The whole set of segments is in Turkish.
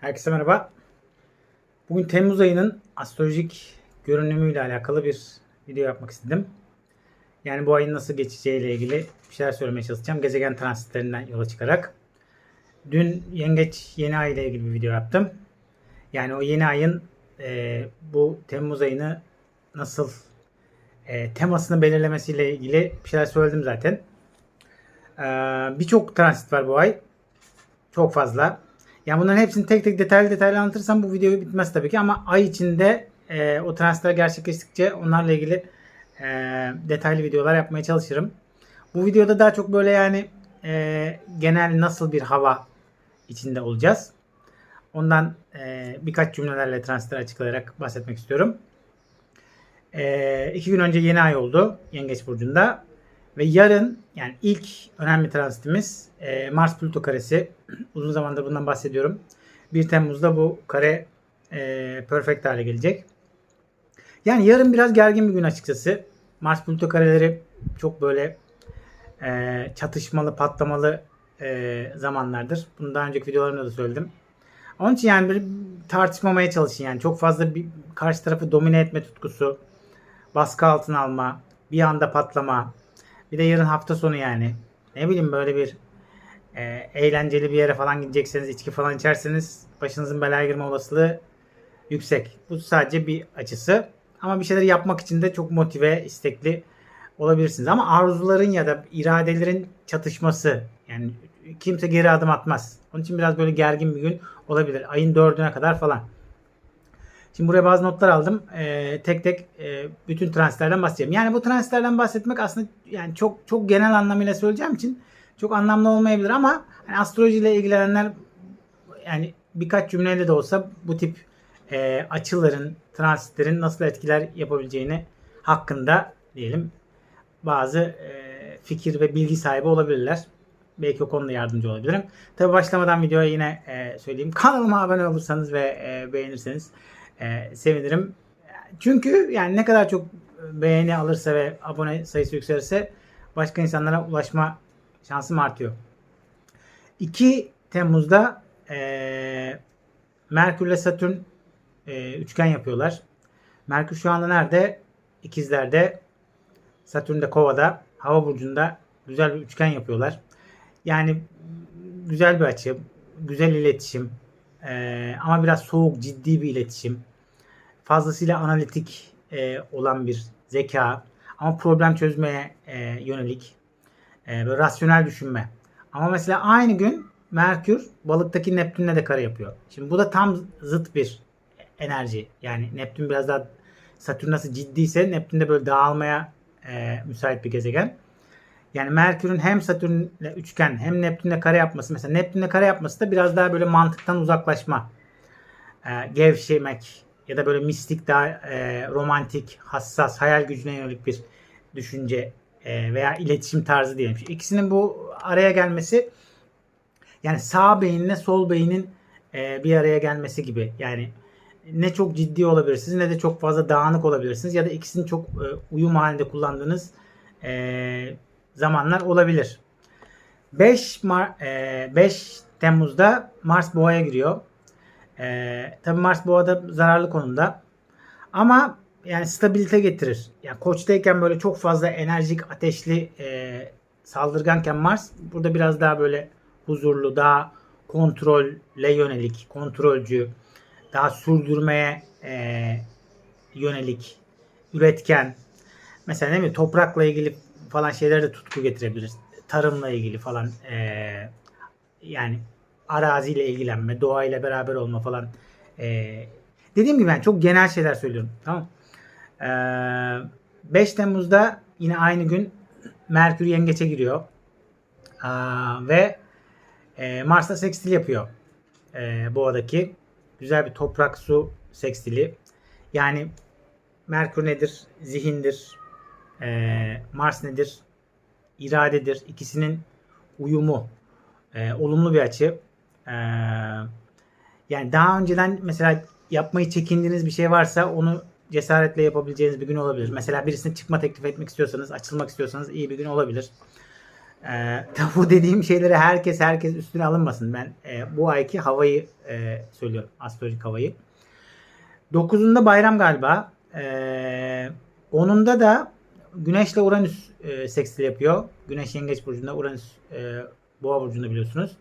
Herkese merhaba. Bugün Temmuz ayının astrolojik görünümüyle alakalı bir video yapmak istedim. Yani bu ayın nasıl geçeceğiyle ilgili bir şeyler söylemeye çalışacağım. Gezegen transitlerinden yola çıkarak. Dün Yengeç yeni ay ile ilgili bir video yaptım. Yani o yeni ayın e, bu Temmuz ayını nasıl e, temasını belirlemesiyle ilgili bir şeyler söyledim zaten. E, Birçok transit var bu ay. Çok fazla. Yani bunların hepsini tek tek detaylı detaylı anlatırsam bu video bitmez tabii ki ama ay içinde e, o transfer gerçekleştikçe onlarla ilgili e, detaylı videolar yapmaya çalışırım. Bu videoda daha çok böyle yani e, genel nasıl bir hava içinde olacağız. Ondan e, birkaç cümlelerle transfer açıklayarak bahsetmek istiyorum. E, iki gün önce yeni ay oldu Yengeç Burcu'nda. Ve yarın yani ilk önemli transitimiz e, Mars Plüto karesi. Uzun zamandır bundan bahsediyorum. 1 Temmuz'da bu kare e, perfect hale gelecek. Yani yarın biraz gergin bir gün açıkçası. Mars Plüto kareleri çok böyle e, çatışmalı, patlamalı e, zamanlardır. Bunu daha önceki videolarımda da söyledim. Onun için yani bir tartışmamaya çalışın yani. Çok fazla bir karşı tarafı domine etme tutkusu, baskı altına alma, bir anda patlama, bir de yarın hafta sonu yani. Ne bileyim böyle bir e, eğlenceli bir yere falan gidecekseniz, içki falan içerseniz başınızın belaya girme olasılığı yüksek. Bu sadece bir açısı. Ama bir şeyler yapmak için de çok motive, istekli olabilirsiniz. Ama arzuların ya da iradelerin çatışması yani kimse geri adım atmaz. Onun için biraz böyle gergin bir gün olabilir. Ayın dördüne kadar falan. Şimdi buraya bazı notlar aldım. Ee, tek tek e, bütün transitlerden bahsedeceğim. Yani bu transitlerden bahsetmek aslında yani çok çok genel anlamıyla söyleyeceğim için çok anlamlı olmayabilir ama hani astrolojiyle ilgilenenler yani birkaç cümleyle de olsa bu tip e, açıların, transitlerin nasıl etkiler yapabileceğini hakkında diyelim bazı e, fikir ve bilgi sahibi olabilirler. Belki o konuda yardımcı olabilirim. Tabi başlamadan videoya yine e, söyleyeyim. Kanalıma abone olursanız ve e, beğenirseniz e, sevinirim. Çünkü yani ne kadar çok beğeni alırsa ve abone sayısı yükselirse başka insanlara ulaşma şansım artıyor. 2 Temmuz'da e, Merkür ile Satürn e, üçgen yapıyorlar. Merkür şu anda nerede? İkizlerde. Satürn de Kova'da. Hava burcunda güzel bir üçgen yapıyorlar. Yani güzel bir açı, güzel iletişim, ee, ama biraz soğuk, ciddi bir iletişim. Fazlasıyla analitik e, olan bir zeka. Ama problem çözmeye e, yönelik. E, böyle rasyonel düşünme. Ama mesela aynı gün Merkür balıktaki Neptün'le de kare yapıyor. Şimdi bu da tam zıt bir enerji. Yani Neptün biraz daha Satürn nasıl ciddiyse Neptün de böyle dağılmaya e, müsait bir gezegen. Yani Merkür'ün hem Satürn'le üçgen hem Neptün'le kare yapması mesela Neptün'le kare yapması da biraz daha böyle mantıktan uzaklaşma. E, gevşemek ya da böyle mistik daha e, romantik, hassas, hayal gücüne yönelik bir düşünce e, veya iletişim tarzı diyelim. İkisinin bu araya gelmesi yani sağ beyinle sol beynin e, bir araya gelmesi gibi. Yani ne çok ciddi olabilirsiniz ne de çok fazla dağınık olabilirsiniz ya da ikisini çok e, uyum halinde kullandığınız e, zamanlar olabilir. 5 Mar e, 5 Temmuz'da Mars Boğa'ya giriyor. E, Tabi Mars Boğa'da zararlı konumda. Ama yani stabilite getirir. Yani koçtayken böyle çok fazla enerjik, ateşli, e, saldırganken Mars burada biraz daha böyle huzurlu, daha kontrolle yönelik, kontrolcü, daha sürdürmeye e, yönelik, üretken. Mesela ne mi toprakla ilgili falan şeylere de tutku getirebilir. Tarımla ilgili falan e, yani araziyle ilgilenme, doğayla beraber olma falan. E, dediğim gibi ben çok genel şeyler söylüyorum. Tamam. E, 5 Temmuz'da yine aynı gün Merkür Yengeç'e giriyor. E, ve e, Mars'ta sekstil yapıyor. E, Boğa'daki. Güzel bir toprak su sekstili. Yani Merkür nedir? Zihindir, e, Mars nedir? İradedir. İkisinin uyumu. E, olumlu bir açı. E, yani daha önceden mesela yapmayı çekindiğiniz bir şey varsa onu cesaretle yapabileceğiniz bir gün olabilir. Mesela birisine çıkma teklif etmek istiyorsanız, açılmak istiyorsanız iyi bir gün olabilir. E, bu dediğim şeyleri herkes herkes üstüne alınmasın. Ben e, bu ayki havayı e, söylüyorum. Astrolojik havayı. 9'unda bayram galiba. E, 10'unda da Güneş'le Uranüs e, sekstil yapıyor. Güneş Yengeç Burcu'nda, Uranüs e, Boğa Burcu'nda biliyorsunuz.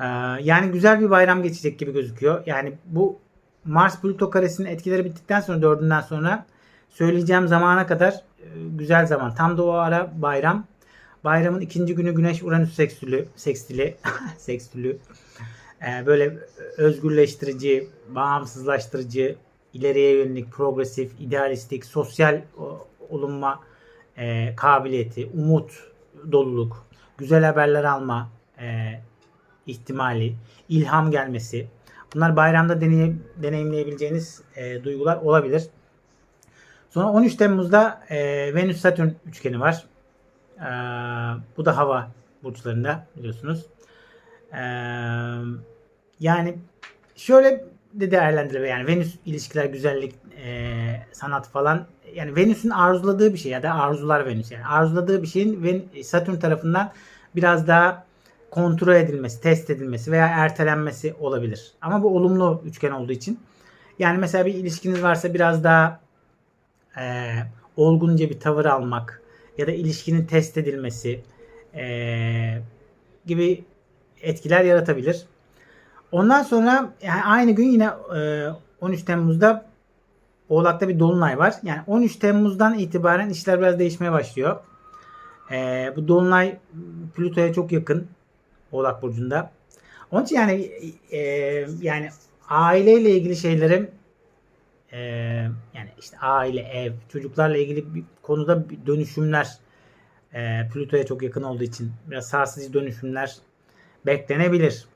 E, yani güzel bir bayram geçecek gibi gözüküyor. Yani bu Mars Plüto karesinin etkileri bittikten sonra dördünden sonra söyleyeceğim zamana kadar e, güzel zaman. Tam da o ara bayram. Bayramın ikinci günü Güneş Uranüs sekstülü, sekstili, sekstülü e, böyle özgürleştirici, bağımsızlaştırıcı, ileriye yönelik, progresif, idealistik, sosyal olunma e, kabiliyeti, umut, doluluk, güzel haberler alma e, ihtimali, ilham gelmesi. Bunlar bayramda deney, deneyimleyebileceğiniz e, duygular olabilir. Sonra 13 Temmuz'da e, Venüs-Satürn üçgeni var. E, bu da hava burçlarında biliyorsunuz. E, yani şöyle de değerlendirebilir. Yani Venüs ilişkiler, güzellik, e, sanat falan. Yani Venüs'ün arzuladığı bir şey ya da arzular Venüs. Yani arzuladığı bir şeyin Satürn tarafından biraz daha kontrol edilmesi, test edilmesi veya ertelenmesi olabilir. Ama bu olumlu üçgen olduğu için. Yani mesela bir ilişkiniz varsa biraz daha e, olgunca bir tavır almak ya da ilişkinin test edilmesi e, gibi etkiler yaratabilir. Ondan sonra yani aynı gün yine e, 13 Temmuz'da Oğlak'ta bir dolunay var. Yani 13 Temmuz'dan itibaren işler biraz değişmeye başlıyor. E, bu dolunay Plüto'ya çok yakın Oğlak burcunda. Onun için yani e, yani aileyle ilgili şeylerin e, yani işte aile, ev, çocuklarla ilgili bir konuda bir dönüşümler e, Plüto'ya çok yakın olduğu için biraz sarsıcı dönüşümler beklenebilir.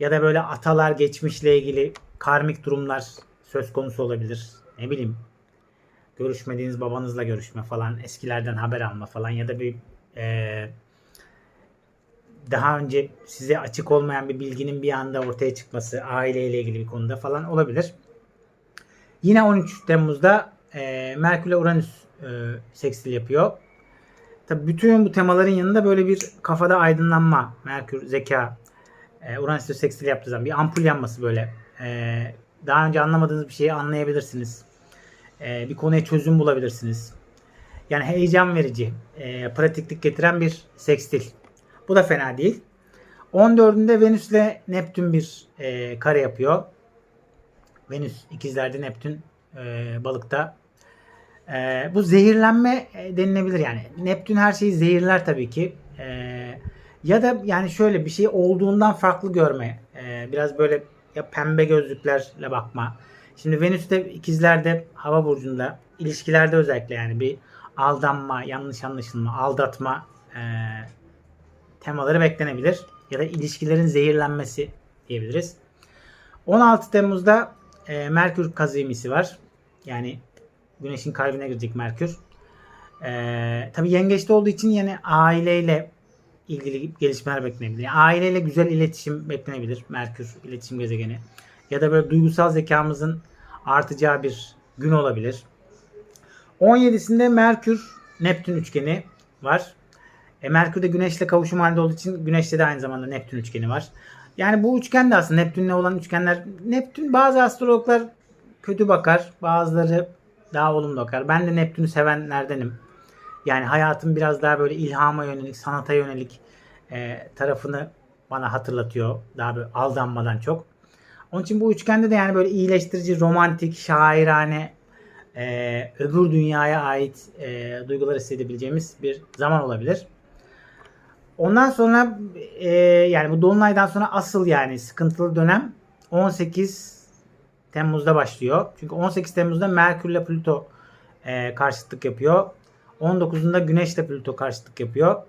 Ya da böyle atalar geçmişle ilgili karmik durumlar söz konusu olabilir. Ne bileyim görüşmediğiniz babanızla görüşme falan, eskilerden haber alma falan ya da bir e, daha önce size açık olmayan bir bilginin bir anda ortaya çıkması aileyle ilgili bir konuda falan olabilir. Yine 13 Temmuz'da e, Merkür ile Uranüs e, sekstil yapıyor. Tabi bütün bu temaların yanında böyle bir kafada aydınlanma, Merkür, zeka, e, Uranüs'te sekstil yaptığı zaman bir ampul yanması böyle. E, daha önce anlamadığınız bir şeyi anlayabilirsiniz. E, bir konuya çözüm bulabilirsiniz. Yani heyecan verici, e, pratiklik getiren bir sekstil. Bu da fena değil. 14'ünde Venüs ile Neptün bir e, kare yapıyor. Venüs ikizlerde Neptün e, balıkta. E, bu zehirlenme e, denilebilir yani. Neptün her şeyi zehirler tabii ki. E, ya da yani şöyle bir şey olduğundan farklı görme. E, biraz böyle ya pembe gözlüklerle bakma. Şimdi Venüs'te ikizlerde hava burcunda ilişkilerde özellikle yani bir aldanma, yanlış anlaşılma, aldatma e, temaları beklenebilir. Ya da ilişkilerin zehirlenmesi diyebiliriz. 16 Temmuz'da e, Merkür kazimisi var. Yani Güneş'in kalbine girecek Merkür. E, Tabi yengeçte olduğu için yani aileyle ilgili gelişmeler beklenebilir. Yani aileyle güzel iletişim beklenebilir. Merkür iletişim gezegeni. Ya da böyle duygusal zekamızın artacağı bir gün olabilir. 17'sinde Merkür Neptün üçgeni var. E, Merkür de Güneş'le kavuşum halinde olduğu için Güneş'te de aynı zamanda Neptün üçgeni var. Yani bu üçgen de aslında Neptün'le olan üçgenler Neptün bazı astrologlar kötü bakar. Bazıları daha olumlu bakar. Ben de Neptün'ü sevenlerdenim. Yani hayatım biraz daha böyle ilhama yönelik, sanata yönelik e, tarafını bana hatırlatıyor. Daha böyle aldanmadan çok. Onun için bu üçgende de yani böyle iyileştirici, romantik, şairane, e, öbür dünyaya ait e, duygular hissedebileceğimiz bir zaman olabilir. Ondan sonra e, yani bu dolunaydan sonra asıl yani sıkıntılı dönem 18 Temmuz'da başlıyor. Çünkü 18 Temmuz'da Merkür ile Plüto e, karşıtlık yapıyor. 19'unda Güneş ile Plüto karşıtlık yapıyor.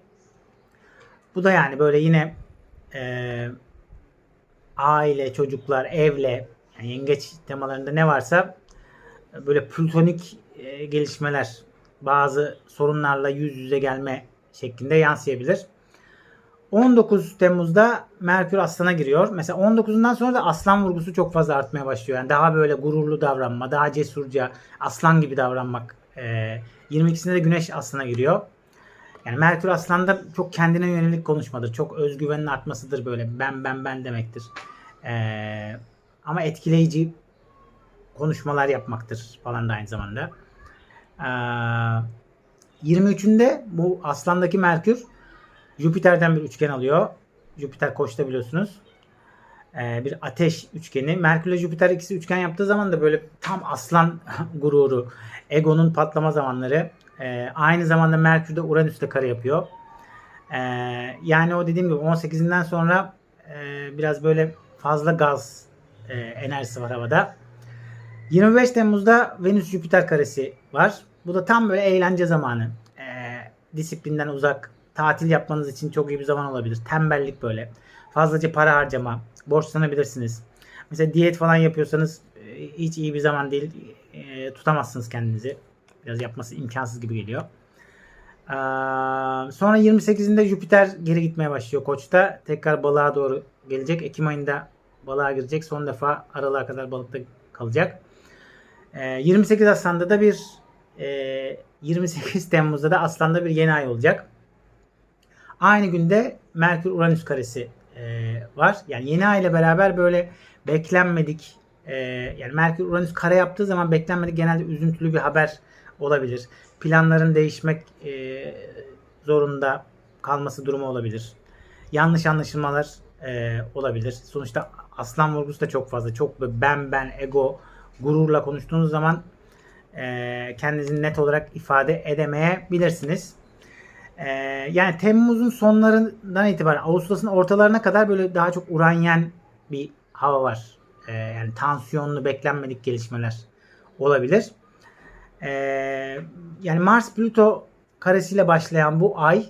Bu da yani böyle yine e, aile, çocuklar, evle yani yengeç temalarında ne varsa böyle plütonik e, gelişmeler bazı sorunlarla yüz yüze gelme şeklinde yansıyabilir. 19 Temmuz'da Merkür Aslan'a giriyor. Mesela 19'undan sonra da aslan vurgusu çok fazla artmaya başlıyor. Yani daha böyle gururlu davranma, daha cesurca, aslan gibi davranmak. Ee, 22'sinde de Güneş Aslan'a giriyor. Yani Merkür Aslan'da çok kendine yönelik konuşmadır. Çok özgüvenin artmasıdır böyle. Ben ben ben demektir. Ee, ama etkileyici konuşmalar yapmaktır falan da aynı zamanda. Ee, 23'ünde bu Aslan'daki Merkür Jüpiter'den bir üçgen alıyor. Jüpiter koçta biliyorsunuz. Ee, bir ateş üçgeni. Merkür ile Jüpiter ikisi üçgen yaptığı zaman da böyle tam aslan gururu, egonun patlama zamanları. Ee, aynı zamanda Merkür de Uranüs'te kare yapıyor. Ee, yani o dediğim gibi 18'inden sonra e, biraz böyle fazla gaz e, enerjisi var havada. 25 Temmuz'da Venüs Jüpiter karesi var. Bu da tam böyle eğlence zamanı. Ee, disiplinden uzak, tatil yapmanız için çok iyi bir zaman olabilir. Tembellik böyle. Fazlaca para harcama, borçlanabilirsiniz. Mesela diyet falan yapıyorsanız e, hiç iyi bir zaman değil. E, tutamazsınız kendinizi. Biraz yapması imkansız gibi geliyor. Ee, sonra 28'inde Jüpiter geri gitmeye başlıyor Koç'ta. Tekrar balığa doğru gelecek. Ekim ayında balığa girecek. Son defa aralığa kadar balıkta kalacak. Ee, 28 Aslan'da da bir e, 28 Temmuz'da da Aslan'da bir yeni ay olacak. Aynı günde Merkür Uranüs karesi e, var. Yani yeni ay ile beraber böyle beklenmedik e, yani Merkür Uranüs kare yaptığı zaman beklenmedik genelde üzüntülü bir haber olabilir. Planların değişmek e, zorunda kalması durumu olabilir. Yanlış anlaşılmalar e, olabilir. Sonuçta aslan vurgusu da çok fazla. Çok ben ben ego gururla konuştuğunuz zaman e, kendinizi net olarak ifade edemeyebilirsiniz. E, yani Temmuz'un sonlarından itibaren Ağustos'un ortalarına kadar böyle daha çok uranyen bir hava var. E, yani tansiyonlu beklenmedik gelişmeler olabilir. E, yani Mars Plüto karesiyle başlayan bu ay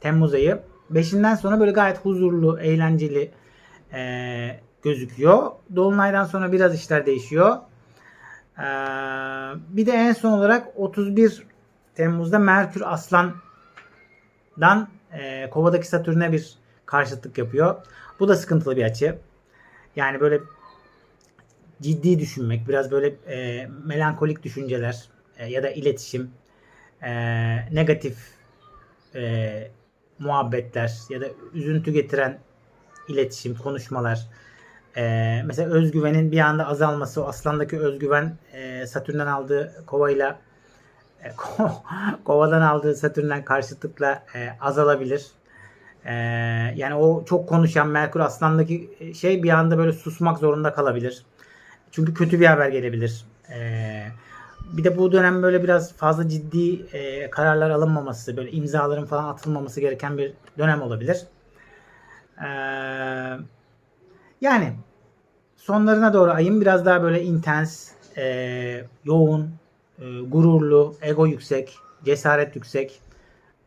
Temmuz ayı 5'inden sonra böyle gayet huzurlu, eğlenceli e, gözüküyor. Dolunaydan sonra biraz işler değişiyor. E, bir de en son olarak 31 Temmuz'da Merkür Aslan'dan e, Kova'daki Satürn'e bir karşıtlık yapıyor. Bu da sıkıntılı bir açı. Yani böyle ciddi düşünmek, biraz böyle e, melankolik düşünceler e, ya da iletişim, e, negatif e, muhabbetler ya da üzüntü getiren iletişim, konuşmalar. E, mesela özgüvenin bir anda azalması, o aslandaki özgüven e, Satürn'den aldığı kovayla e, ko- kovadan aldığı Satürn'den karşıtlıkla e, azalabilir. E, yani o çok konuşan Merkür aslandaki şey bir anda böyle susmak zorunda kalabilir. Çünkü kötü bir haber gelebilir. E, bir de bu dönem böyle biraz fazla ciddi e, kararlar alınmaması, böyle imzaların falan atılmaması gereken bir dönem olabilir. E, yani sonlarına doğru ayın biraz daha böyle intens, e, yoğun, e, gururlu, ego yüksek, cesaret yüksek,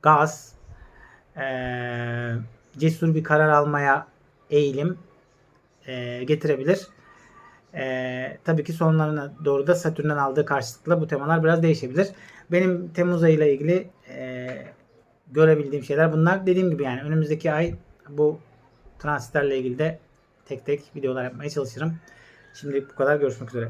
gaz, e, cesur bir karar almaya eğilim e, getirebilir. Ee, tabii ki sonlarına doğru da Satürn'den aldığı karşılıkla bu temalar biraz değişebilir. Benim Temmuz ayıyla ilgili e, görebildiğim şeyler bunlar. Dediğim gibi yani önümüzdeki ay bu transitlerle ilgili de tek tek videolar yapmaya çalışırım. Şimdi bu kadar. Görüşmek üzere.